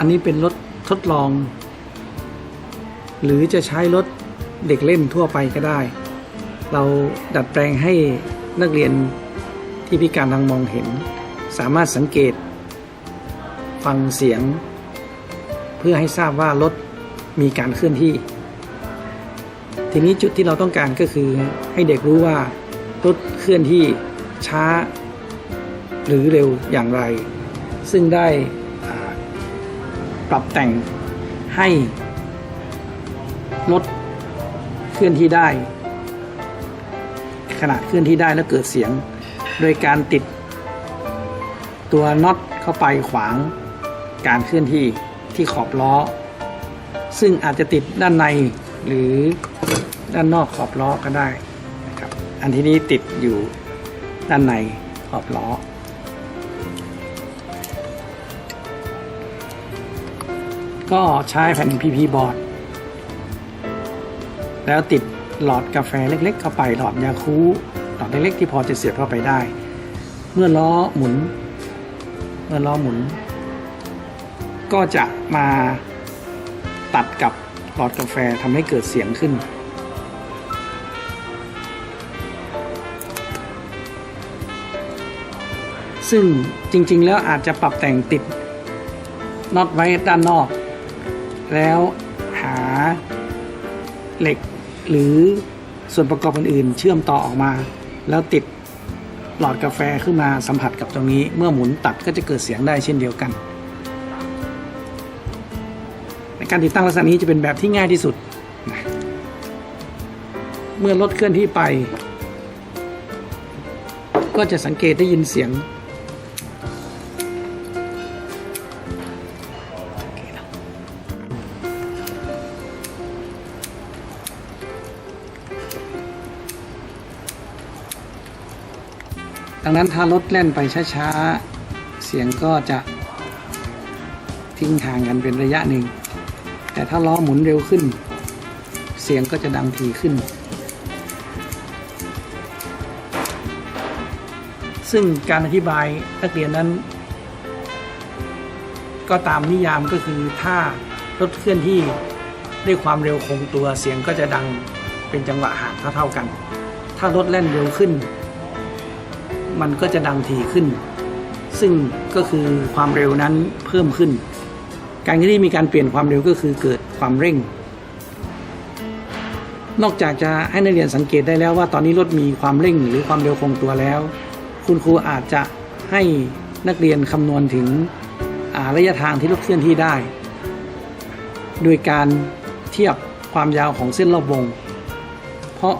ันนี้เป็นรถทดลอง หรือจะใช้รถเด็กเล่นทั่วไปก็ได้ เราดัดแปลงให้นักเรียนที่พิการทางมองเห็น สามารถสังเกต ฟังเสียง เพื่อให้ทราบว่ารถมีการเคลื่อนที่ ทีนี้จุดที่เราต้องการก็คือให้เด็กรู้ว่ารถเคลื่อนที่ช้า หรือเร็วอย่างไร ซึ่งได้ ปรับแต่งให้รถเคลื่อนที่ได้ขณะเคลื่อนที่ได้แล้วเกิดเสียง โดยการติด ตัวน็อตเข้าไปขวางการเคลื่อนที่ที่ขอบล้อ ซึ่งอาจจะติดด้านในหรือด้านนอกขอบล้อก็ได้นะครับอันที่นี้ติดอยู่ด้านในขอบล้อ ก็ใช้แผ่น PP บอร์ด แล้วติดหลอดกาแฟเล็กๆเข้าไปหลอดยาคูหลอดเล็กๆที่พอจะเสียบเข้าไปได้ เมื่อล้อหมุน เมื่อล้อหมุน ก็จะมาตัดกับหลอดกาแฟทำให้เกิดเสียงขึ้น ซึ่งจริงๆแล้วอาจจะปรับแต่งติดน็อตไว้ด้านนอก แล้วหาเหล็กหรือส่วนประกอบอื่นๆ เชื่อมต่อออกมา แล้วติดหลอดกาแฟขึ้นมาสัมผัสกับตรงนี้ เมื่อหมุนตัดก็จะเกิดเสียงได้เช่นเดียวกัน ในการติดตั้งลักษณะนี้จะเป็นแบบที่ง่ายที่สุดนะเมื่อรถเคลื่อนที่ไป ก็จะสังเกตได้ยินเสียง ดังนั้นถ้ารถแล่นไปช้าๆ เสียงก็จะทิ้งห่างกันเป็นระยะหนึ่ง แต่ถ้าล้อหมุนเร็วขึ้น เสียงก็จะดังทีขึ้น ซึ่งการอธิบายนักเรียนนั้น ก็ตามนิยามก็คือถ้ารถเคลื่อนที่ด้วยความเร็วคงตัวเสียงก็จะดังเป็นจังหวะห่างเท่าๆกัน ถ้ารถแล่นเร็วขึ้น มันก็จะดังทีขึ้น ซึ่งก็คือความเร็วนั้นเพิ่มขึ้น การที่มีการเปลี่ยนความเร็วก็คือเกิดความเร่ง นอกจากจะให้นักเรียนสังเกตได้แล้วว่าตอนนี้รถมีความเร่งหรือความเร็วคงตัวแล้ว คุณครูอาจจะให้นักเรียนคำนวณถึงระยะทางที่รถเคลื่อนที่ได้ โดยการเทียบความยาวของเส้นรอบวง เพราะ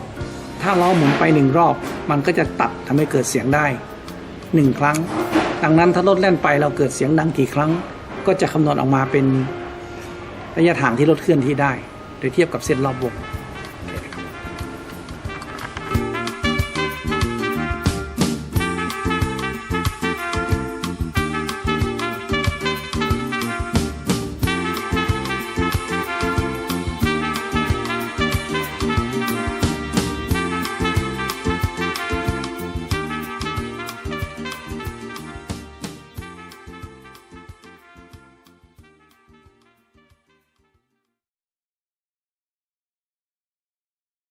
ถ้าล้อหมุนไปหนึ่งรอบ มันก็จะตัดทำให้เกิดเสียงได้หนึ่งครั้ง ดังนั้นถ้ารถแล่นไปเราเกิดเสียงดังกี่ครั้ง ก็จะคำนวณออกมาเป็นระยะทางที่รถเคลื่อนที่ได้ โดยเทียบกับเส้นรอบวง